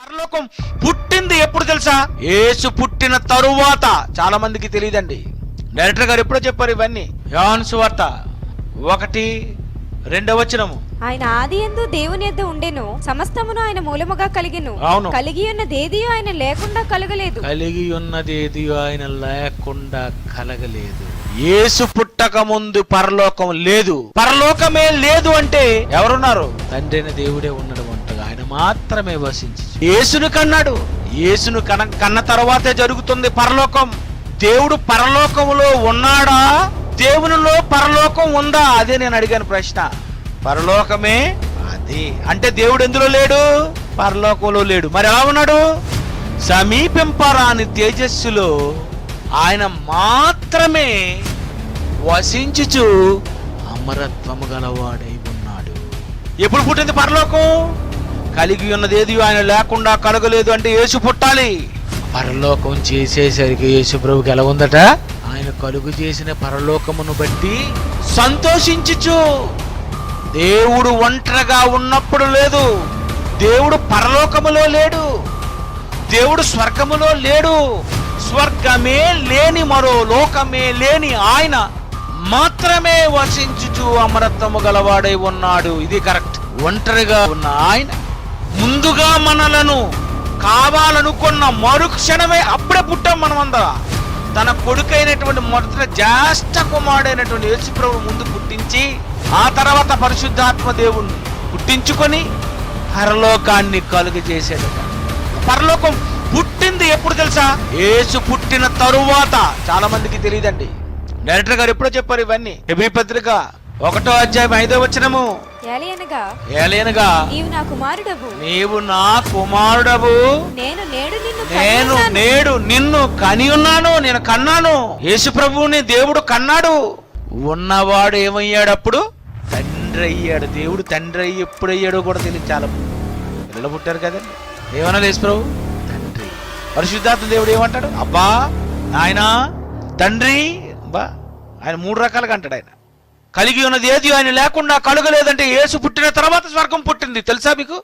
పరలోకం పుట్టింది ఎప్పుడు తెలుసా? యేసు పుట్టిన తరువాత. చాలా మందికి తెలియదండి. డైరెక్టర్ గారు ఎప్పుడో చెప్పారు ఇవన్నీ. యోహాను సువార్త ఒకటి రెండవ వచనము. ఆయన ఆది ఎందు దేవుని యొద్ద ఉండెను. సమస్తమును ఆయన మూలముగా కలిగెను. అవును. కలిగి ఉన్నదేది ఆయన లేకుండా కలగలేదు. కలిగి ఉన్నదేది ఆయన లేకుండా కలగలేదు. యేసు పుట్టక ముందు పరలోకం లేదు. పరలోకమే లేదు అంటే ఎవరున్నారు? తండ్రి అయిన దేవుడే ఉన్నాడు. మాత్రమే వసించు. యేసును కన్నాడు. యేసును కన కన్న తర్వాతే జరుగుతుంది పరలోకం. దేవుడు పరలోకములో ఉన్నాడా? దేవునిలో పరలోకం ఉందా? అదే నేను అడిగాను ప్రశ్న. పరలోకమే అది. అంటే దేవుడు ఎందులో లేడు? పరలోకంలో లేడు. మరి ఎలా ఉన్నాడు? సమీపింపరాని తేజస్సులో ఆయన మాత్రమే వసించుచు అమరత్వము గలవాడై ఉన్నాడు. ఎప్పుడు పుట్టింది పరలోకం? కలిగి ఉన్నదేది ఆయన లేకుండా కలగలేదు అంటే యేసు పుట్టాలి. పరలోకం చేసేసరికి యేసు ప్రభుకి ఎలా ఉందట? ఆయన కలుగు చేసిన పరలోకమును బట్టి సంతోషించుచు. దేవుడు ఒంటరిగా ఉన్నప్పుడు లేదు. దేవుడు పరలోకములో లేడు. దేవుడు స్వర్గములో లేడు. స్వర్గమే లేని మరో లోకమే లేని ఆయన మాత్రమే వసించుచు అమరత్వము గలవాడై ఉన్నాడు. ఇది కరెక్ట్. ఒంటరిగా ఉన్న ఆయన ముందుగా మనలను కావాలనుకున్న మరుక్షణమే అప్పుడే పుట్టాం మనమందరం తన కొడుకైనటువంటి మొదట జ్యేష్ఠ కుమారుడైనటువంటి యేసుప్రభు ముందు పుట్టించి ఆ తర్వాత పరిశుద్ధాత్మ దేవుణ్ణి పుట్టించుకొని పరలోకాన్ని కలుగు చేసేది పరలోకం పుట్టింది ఎప్పుడు తెలుసా? యేసు పుట్టిన తరువాత. చాలా మందికి తెలియదండి. డైరెక్టర్ గారు ఎప్పుడో చెప్పారు ఇవన్నీ. ఎబి పత్రిక ఒకటో అధ్యాయం ఐదో వచ్చినము నీవు నా కుమారుడవు. నీవు నా కుమారుడవు. నేను నేడు నిన్ను నేను కనియున్నాను. నేడు నిన్ను కని ఉన్నాను నేను కన్నాను. యేసు ప్రభువుని దేవుడు కన్నాడు. ఉన్నవాడు ఏమయ్యాడు అప్పుడు తండ్రి అయ్యాడు దేవుడు తండ్రి అయ్యి ఎప్పుడు అయ్యాడో కూడా తెలియదు చాలా పిల్లలు పుట్టారు కదండి. ఏమన్నా యేసు ప్రభు? తండ్రి. పరిశుద్ధాత్మ దేవుడు ఏమంటాడు? అబ్బా ఆయన తండ్రి బా ఆయన మూడు రకాలుగా అంటాడు ఆయన. కలిగి ఉన్నది ఏది? ఆయన లేకుండా కలుగలేదంటే యేసు పుట్టిన తర్వాత స్వర్గం పుట్టింది. తెలుసా మీకు?